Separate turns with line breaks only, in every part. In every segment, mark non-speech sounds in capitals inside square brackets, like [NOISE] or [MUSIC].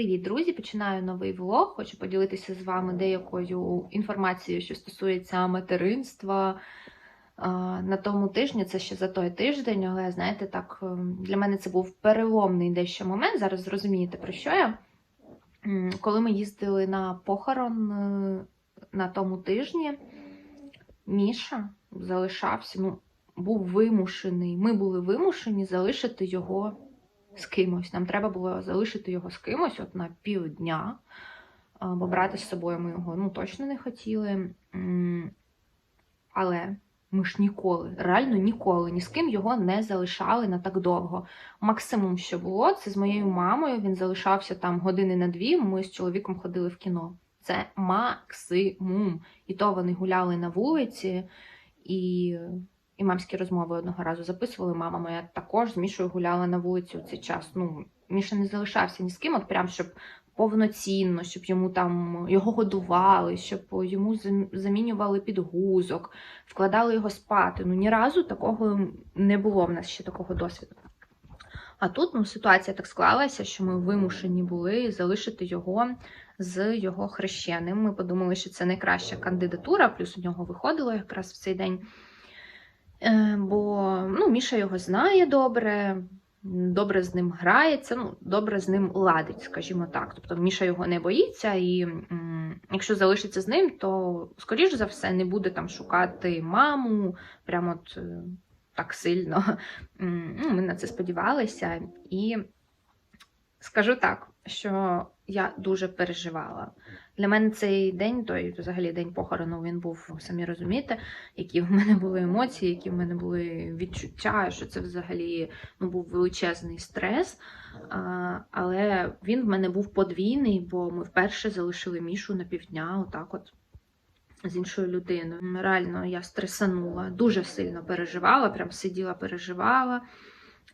Привіт, друзі! Починаю новий влог. Хочу поділитися з вами деякою інформацією, що стосується материнства. На тому тижні, це ще за той тиждень, але знаєте, так ем, для мене це був переломний дещо момент. Зараз зрозумієте, про що я. Коли ми їздили на похорон е, на тому тижні, Міша залишався, ну, був вимушений. Ми були вимушені залишити його з кимось. Нам треба було залишити його з кимось от на півдня, бо брати з собою ми його ну, точно не хотіли. Але ми ж ніколи, реально ніколи ні з ким його не залишали на так довго. Максимум, що було, це з моєю мамою. Він залишався там години на дві. Ми з чоловіком ходили в кіно. Це максимум. І то вони гуляли на вулиці, і, і мамські розмови одного разу записували. Мама моя також з Мішою гуляла на вулиці у цей час. Ну, Міша не залишався ні з ким, от прям щоб повноцінно, щоб йому там його годували, щоб йому зам- замінювали підгузок, вкладали його спати. Ну ні разу такого не було в нас ще такого досвіду. А тут ну, ситуація так склалася, що ми вимушені були залишити його з його хрещеним. Ми подумали, що це найкраща кандидатура, плюс у нього виходило якраз в цей день. Е, Бо ну, Міша його знає добре, добре з ним грається, ну, добре з ним ладить, скажімо так. Тобто Міша його не боїться, і якщо залишиться з ним, то, скоріш за все, не буде там шукати маму, прямо от е, так сильно. [LAUGHS] Ну, ми на це сподівалися. І скажу так, що я дуже переживала. Для мене цей день, той взагалі день похорону, він був, самі розумієте, які в мене були емоції, які в мене були відчуття, що це взагалі ну, був величезний стрес. А, але він в мене був подвійний, бо ми вперше залишили Мішу на півдня, отак от. З іншою людиною. Реально я стресанула, дуже сильно переживала, прям сиділа, переживала,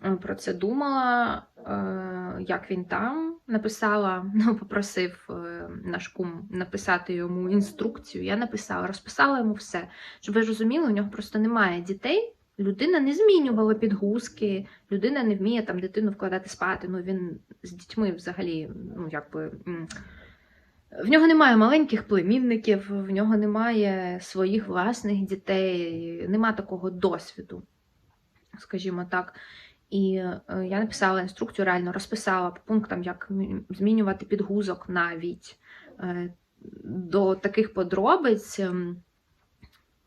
е, про це думала, е, як він там. Написала, [LAUGHS] ну, попросив е, наш кум написати йому інструкцію. Я написала, розписала йому все. Щоб ви розуміли, у нього просто немає дітей. Людина не змінювала підгузки, людина не вміє там дитину вкладати спати. Ну він з дітьми взагалі, ну якби. в нього немає маленьких племінників, в нього немає своїх власних дітей, нема такого досвіду, скажімо так. І е, я написала інструкцію, реально розписала по пунктам, як змінювати підгузок навіть до таких подробиць.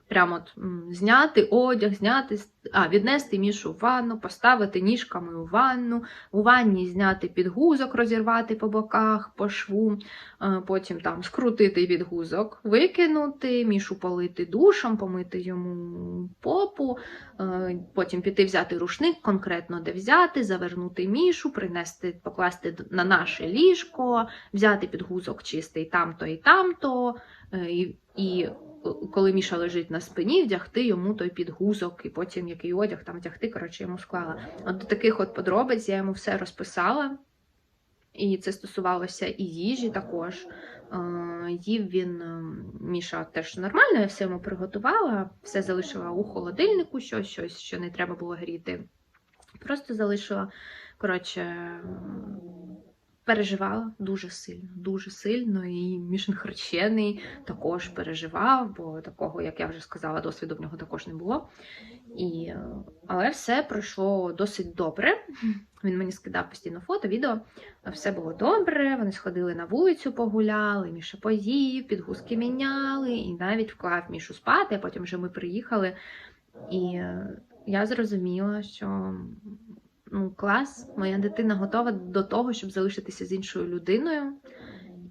Прямо от, зняти одяг, зняти, а, віднести мішу в ванну, поставити ніжками у ванну, у ванні зняти підгузок, розірвати по боках, по шву, е, потім там скрутити підгузок, викинути, мішу полити душем, помити йому попу, е, потім піти взяти рушник, конкретно де взяти, завернути мішу, принести, покласти на наше ліжко, взяти підгузок чистий там-то і там-то. е, І, і коли Міша лежить на спині, вдягти йому той підгузок, і потім який одяг там вдягти, коротше, йому склала. От до таких от подробиць я йому все розписала. І це стосувалося і їжі також. Е, Їв він е, Міша теж нормально, я все йому приготувала, все залишила у холодильнику, щось, щось, що не треба було гріти. Просто залишила. Коротше, переживала дуже сильно, дуже сильно. І Мішин хрещений також переживав, бо такого, як я вже сказала, досвіду в нього також не було. І, але все пройшло досить добре. Він мені скидав постійно фото, відео. Все було добре. Вони сходили на вулицю, погуляли, Міша поїв, підгузки міняли, і навіть вклав Мішу спати. А потім вже ми приїхали. І е, я зрозуміла, що ну, клас, моя дитина готова до того, щоб залишитися з іншою людиною.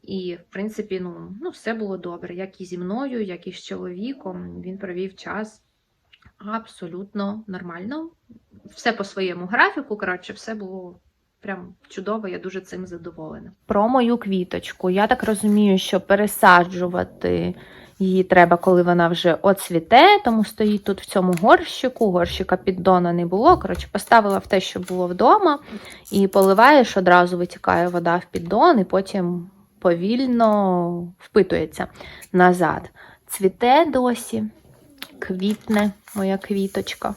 І, в принципі, ну, ну, все було добре, як і зі мною, як і з чоловіком. Він провів час абсолютно нормально. Все по своєму графіку, коротше, все було прям чудово, я дуже цим задоволена. Про мою квіточку. Я так розумію, що пересаджувати її треба, коли вона вже оцвіте, тому стоїть тут в цьому горщику. Горщика піддона не було. Коротше, поставила в те, що було вдома, і поливаєш, одразу витікає вода в піддон, і потім повільно впитується назад. Цвіте досі, квітне моя квіточка.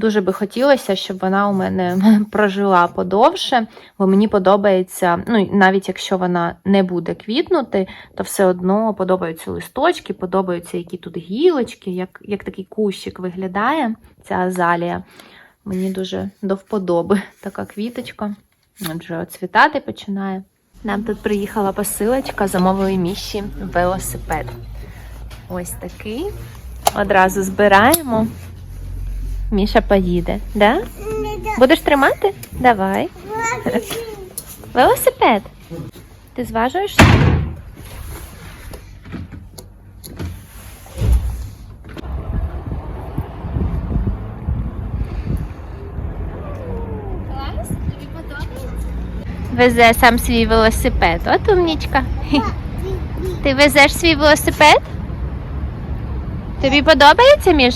Дуже би хотілося, щоб вона у мене [LAUGHS] прожила подовше, бо мені подобається, ну навіть якщо вона не буде квітнути, то все одно подобаються листочки, подобаються які тут гілочки, як, як такий кущик виглядає ця азалія. Мені дуже до вподоби така квіточка. Отже, оцвітати починає. Нам тут приїхала посилочка, замовили міші велосипед. Ось такий. Одразу збираємо. Міша поїде, да? Будеш тримати? Давай. Велосипед. Ти зважуєшся? Везе сам свій велосипед. От умнічка. [LAUGHS] Ти везеш свій велосипед? Тобі подобається, Міш?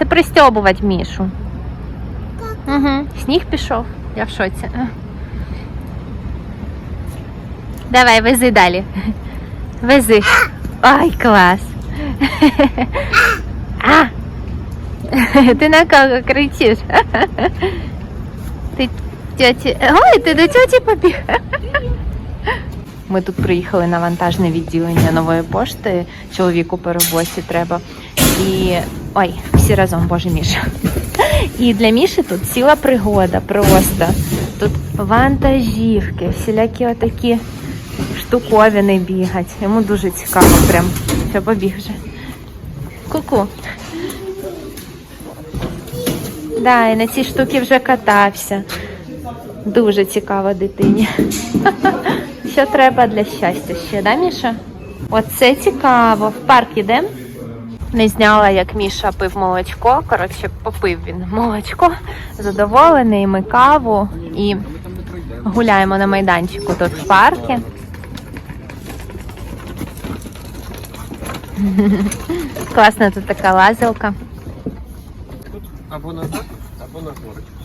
Це пристьобувати Мішу. Угу. Сніг пішов. Я в шоці. Давай, вези далі. Вези. Ой, клас. А! Ти на кого кричиш? Ти тьоті. Ой, ти до тьоті побіг. Ми тут приїхали на вантажне відділення нової пошти. Чоловіку по роботі треба. І. Ой, всі разом, боже Міша. І для Міші тут ціла пригода просто. Тут вантажівки, всілякі отакі штуковини бігать. Йому дуже цікаво прям. Все, побіг вже. Ку-ку. Да, і на цій штуки вже катався. Дуже цікаво дитині. Що треба для щастя ще, да, Міша? Оце цікаво. В парк ідемо. Не зняла, як Міша пив молочко. Коротше, попив він молочко. Задоволений, ми каву і гуляємо на майданчику тут в парку. [LAUGHS] Класна тут така лазилка.
Або назад, або на горочку.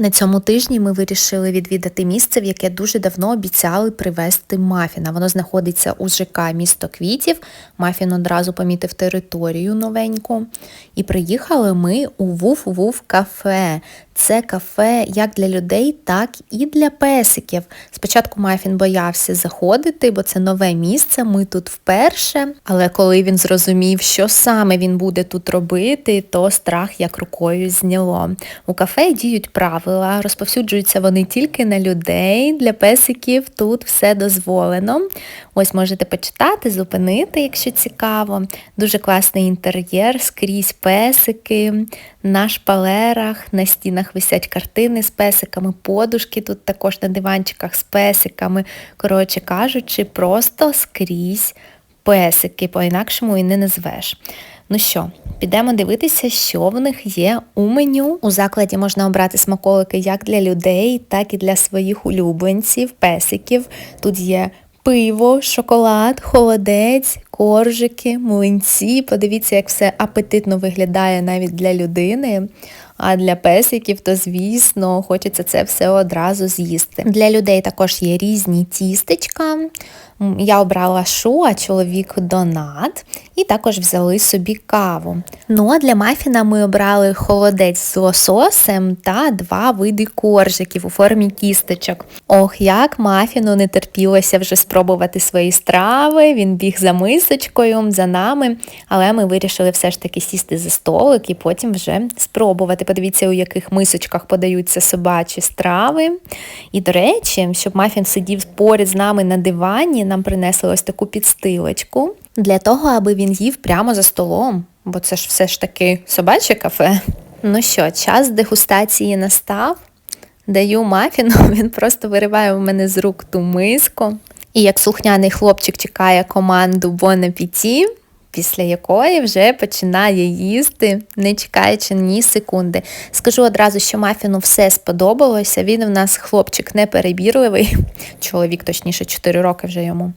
На цьому тижні ми вирішили відвідати місце, в яке дуже давно обіцяли привезти мафіна. Воно знаходиться у ЖК місто квітів. Мафін одразу помітив територію новеньку. І приїхали ми у Вуф-Вуф кафе. Це кафе як для людей, так і для песиків. Спочатку Мафін боявся заходити, бо це нове місце. Ми тут вперше. Але коли він зрозумів, що саме він буде тут робити, то страх як рукою зняло. У кафе діють правила, розповсюджуються вони тільки на людей. Для песиків тут все дозволено. Ось можете почитати, зупинити, якщо цікаво. Дуже класний інтер'єр, скрізь песики. На шпалерах, на стінах висять картини з песиками, подушки тут також на диванчиках з песиками. Коротше кажучи, просто скрізь песики, по-інакшому і не назвеш. Ну що, підемо дивитися, що в них є у меню. У закладі можна обрати смаколики як для людей, так і для своїх улюбленців, песиків. Тут є пиво, шоколад, холодець, коржики, млинці. Подивіться, як все апетитно виглядає навіть для людини. А для песиків, то звісно, хочеться це все одразу з'їсти. Для людей також є різні тістечка. Я обрала шу, а чоловік донат, і також взяли собі каву. Ну а для мафіна ми обрали холодець з лососем та два види коржиків у формі кісточок. Ох, як мафіну не терпілося вже спробувати свої страви. Він біг за мисочкою, за нами, але ми вирішили все ж таки сісти за столик і потім вже спробувати. Подивіться, у яких мисочках подаються собачі страви. І, до речі, щоб мафін сидів поряд з нами на дивані, нам принесли ось таку підстилочку для того, аби він їв прямо за столом, бо це ж все ж таки собаче кафе. Ну що, час дегустації настав. Даю мафіну, [LAUGHS] він просто вириває у мене з рук ту миску. І як слухняний хлопчик чекає команду Бонапіті, після якої вже починає їсти, не чекаючи ні секунди. Скажу одразу, що мафіну все сподобалося. Він в нас хлопчик неперебірливий, [LAUGHS] чоловік, точніше, 4 роки вже йому.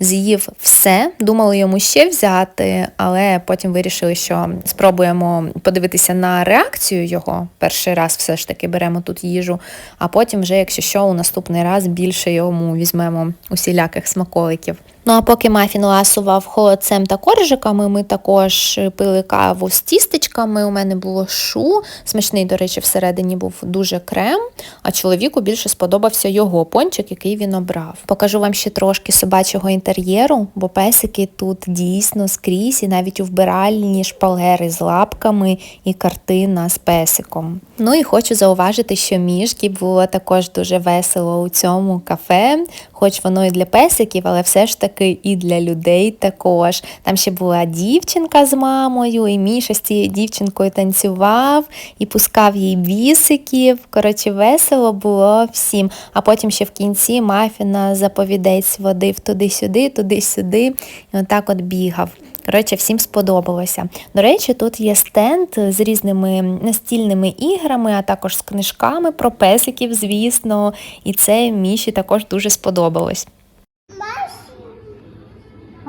З'їв все, думали йому ще взяти, але потім вирішили, що спробуємо подивитися на реакцію його. Перший раз все ж таки беремо тут їжу, а потім, вже, якщо що, у наступний раз більше йому візьмемо усіляких смаколиків.
Ну а поки мафін ласував холодцем та коржиками, ми також пили каву з тістечками. У мене було шу. Смачний, до речі, всередині був дуже крем, а чоловіку більше сподобався його пончик, який він обрав. Покажу вам ще трошки собачого інтер'єру, бо песики тут дійсно скрізь, і навіть у вбиральні шпалери з лапками і картина з песиком. Ну і хочу зауважити, що мішки було також дуже весело у цьому кафе, хоч воно і для песиків, але все ж таки і для людей також. Там ще була дівчинка з мамою, і Міша з цією дівчинкою танцював і пускав їй бісиків. Коротше, весело було всім. А потім ще в кінці мафіна заповідець водив туди-сюди, туди-сюди, і отак от бігав. Коротше, всім сподобалося. До речі, тут є стенд з різними настільними іграми, а також з книжками про песиків, звісно. І це Міші також дуже сподобалось.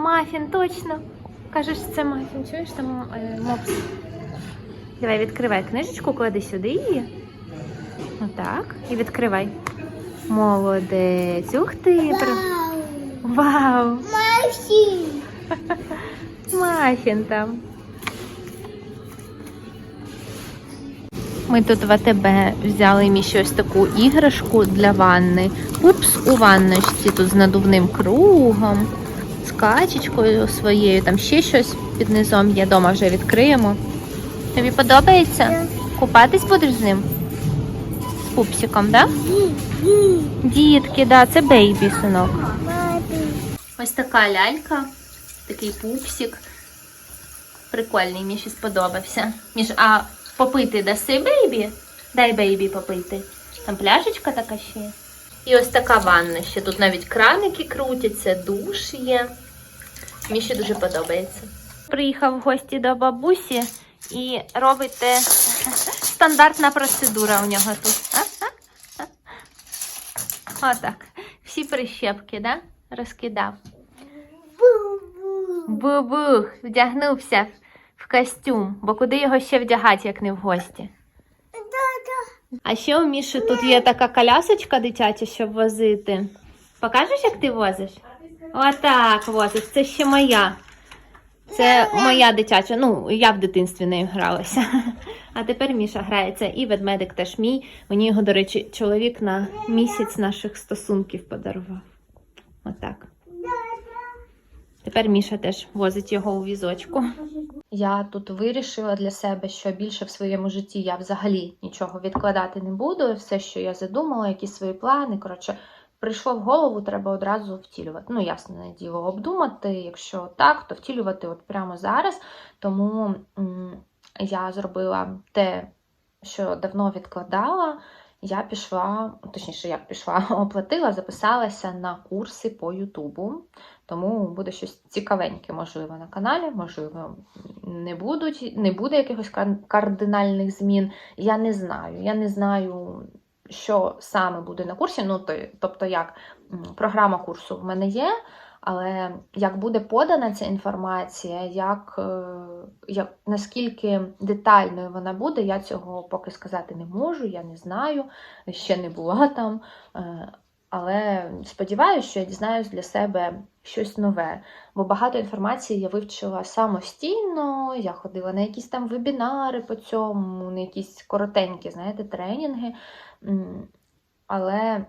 Мафін, точно. Кажеш, це мафін. Чуєш там е, мопс? Давай відкривай книжечку, клади сюди її. Отак. І відкривай. Молодець. Ух ти. при- Вау!
Максим. [LAUGHS]
Мафін там. Ми тут в АТБ взяли Міші ось таку іграшку для ванни. Пупс у ванночці тут з надувним кругом, качечкою своєю, там ще щось під низом є. Дома вже відкриємо. Тобі подобається? Купатись будеш з ним? З пупсиком, так? Да? Дітки, да, це бейбі, синок. Ось така лялька, такий пупсик. Прикольний, Міші сподобався. Міш, а попити даси бейбі? Дай бейбі попити. Там пляшечка така ще. І ось така ванна ще. Тут навіть краники крутяться, душ є. Міші дуже подобається. Приїхав в гості до бабусі і робите стандартна процедура у нього тут. Отак. Всі прищепки, да? Розкидав. Бубух, вдягнувся в костюм, бо куди його ще вдягати, як не в гості? А ще у Міші тут є така колясочка дитяча, щоб возити. Покажеш, як ти возиш? Отак возиш. Це ще моя. Це моя дитяча. Ну, я в дитинстві нею гралася. [LAUGHS] А тепер Міша грається. І ведмедик теж мій. Мені його, до речі, чоловік на місяць наших стосунків подарував. Отак. Тепер Міша теж возить його у візочку. Я тут вирішила для себе, що більше в своєму житті я взагалі нічого відкладати не буду. Все, що я задумала, якісь свої плани. Коротше, прийшло в голову, треба одразу втілювати. Ну, ясне діло, обдумати. Якщо так, то втілювати от прямо зараз. Тому я зробила те, що давно відкладала. Я пішла, точніше, як пішла, [LAUGHS] оплатила, записалася на курси по Ютубу. Тому буде щось цікавеньке, можливо, на каналі, можливо, не будуть, не буде якихось кардинальних змін. Я не знаю. Я не знаю, що саме буде на курсі. Ну, то, тобто, як програма курсу в мене є, але як буде подана ця інформація, як, е, як наскільки детальною вона буде, я цього поки сказати не можу, я не знаю, ще не була там. Але сподіваюся, що я дізнаюсь для себе щось нове. Бо багато інформації я вивчила самостійно, я ходила на якісь там вебінари по цьому, на якісь коротенькі, знаєте, тренінги. Але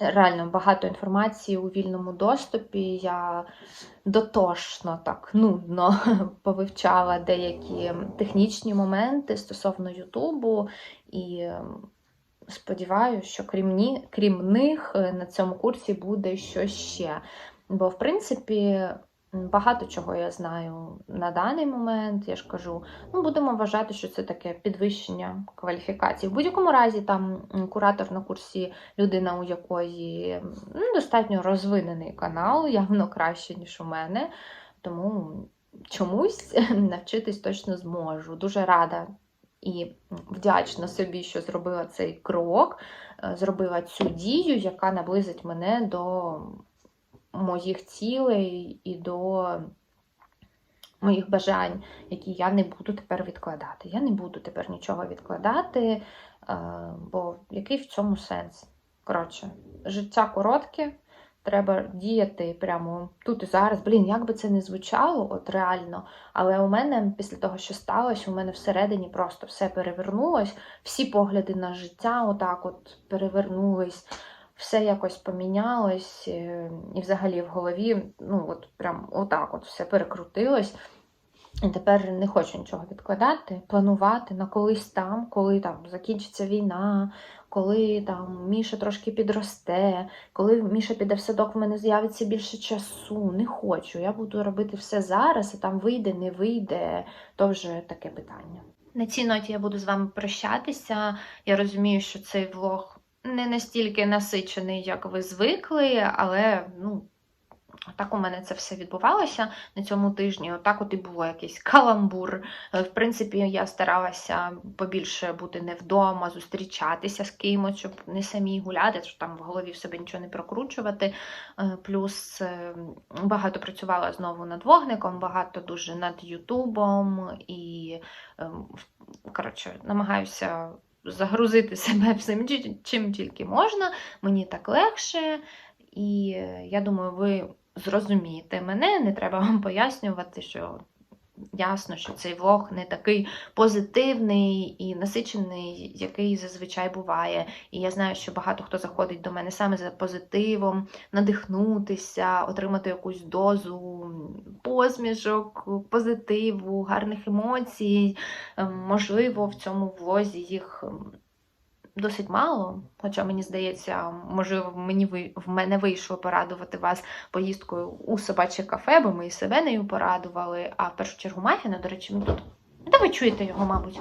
реально багато інформації у вільному доступі. Я дотошно, так нудно [LAUGHS] повивчала деякі технічні моменти стосовно Ютубу. І сподіваюся, що крім, ні, крім них е, на цьому курсі буде щось ще. Бо, в принципі, багато чого я знаю на даний момент. Я ж кажу, ну будемо вважати, що це таке підвищення кваліфікації. В будь-якому разі, там куратор на курсі людина, у якої ну, достатньо розвинений канал, явно краще, ніж у мене. Тому чомусь [LAUGHS] навчитись точно зможу. Дуже рада і вдячна собі, що зробила цей крок, е, зробила цю дію, яка наблизить мене до моїх цілей і до моїх бажань, які я не буду тепер відкладати. Я не буду тепер нічого відкладати, е, бо який в цьому сенс? Коротше, життя коротке, Треба діяти прямо тут і зараз. Блін, як би це не звучало, от реально. Але у мене після того, що сталося, у мене всередині просто все перевернулось, всі погляди на життя отак от перевернулись, все якось помінялось, е, і взагалі в голові, ну от прям отак от все перекрутилось. І тепер не хочу нічого відкладати, планувати на колись там, коли там закінчиться війна, коли там Міша трошки підросте, коли Міша піде в садок, в мене з'явиться більше часу. Не хочу. Я буду робити все зараз, а там вийде, не вийде, то вже таке питання. На цій ноті я буду з вами прощатися. Я розумію, що цей влог не настільки насичений, як ви звикли, але ну. Так у мене це все відбувалося на цьому тижні. Отак от і було якийсь каламбур. Е, В принципі, я старалася побільше бути не вдома, зустрічатися з кимось, щоб не самі гуляти, щоб там в голові в себе нічого не прокручувати. Е, Плюс е, багато працювала знову над вогником, багато дуже над Ютубом і коротше, намагаюся загрузити [LAUGHS] себе всім, чим тільки можна. Мені так легше. І я думаю, ви зрозумієте мене, не треба вам пояснювати, що ясно, що цей влог не такий позитивний і насичений, який зазвичай буває. І я знаю, що багато хто заходить до мене саме за позитивом, надихнутися, отримати якусь дозу посмішок, позитиву, гарних емоцій. Ем, Можливо, в цьому влозі їх ем, досить мало. Хоча мені здається, можливо, мені ви- в мене вийшло порадувати вас поїздкою у собаче кафе, бо ми і себе нею порадували. А в першу чергу мафіна, до речі, ми тут. Та ви чуєте його, мабуть.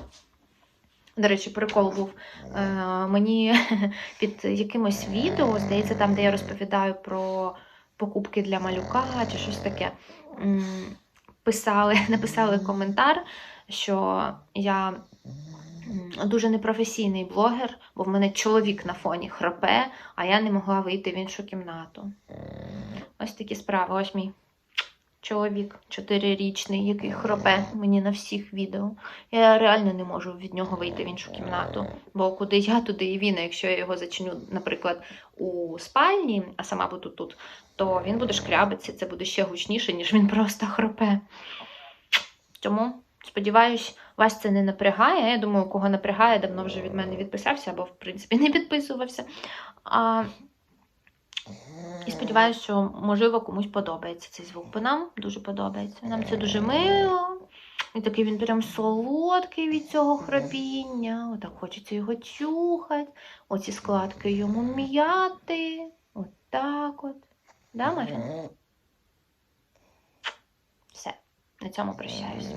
До речі, прикол був. Е, мені [LAUGHS] під якимось відео, здається, там, де я розповідаю про покупки для малюка чи щось таке, писали, [LAUGHS] написали коментар, що я дуже непрофесійний блогер, бо в мене чоловік на фоні храпе, а я не могла вийти в іншу кімнату. Ось такі справи. Ось мій чоловік чотирирічний, який хропе мені на всіх відео. Я реально не можу від нього вийти в іншу кімнату. Бо куди я, туди і він. А якщо я його зачиню, наприклад, у спальні, а сама буду тут, то він буде шкрябитися, це буде ще гучніше, ніж він просто хропе. Тому, сподіваюсь, вас це не напрягає. Я думаю, кого напрягає, давно вже від мене відписався, або, в принципі, не підписувався. А, і сподіваюся, що, можливо, комусь подобається цей звук, бо нам дуже подобається. Нам це дуже мило. І такий він прям солодкий від цього храпіння. Отак хочеться його чухати. Оці складки йому м'яти. Отак от. Да, Мафін? Все, на цьому прощаюся.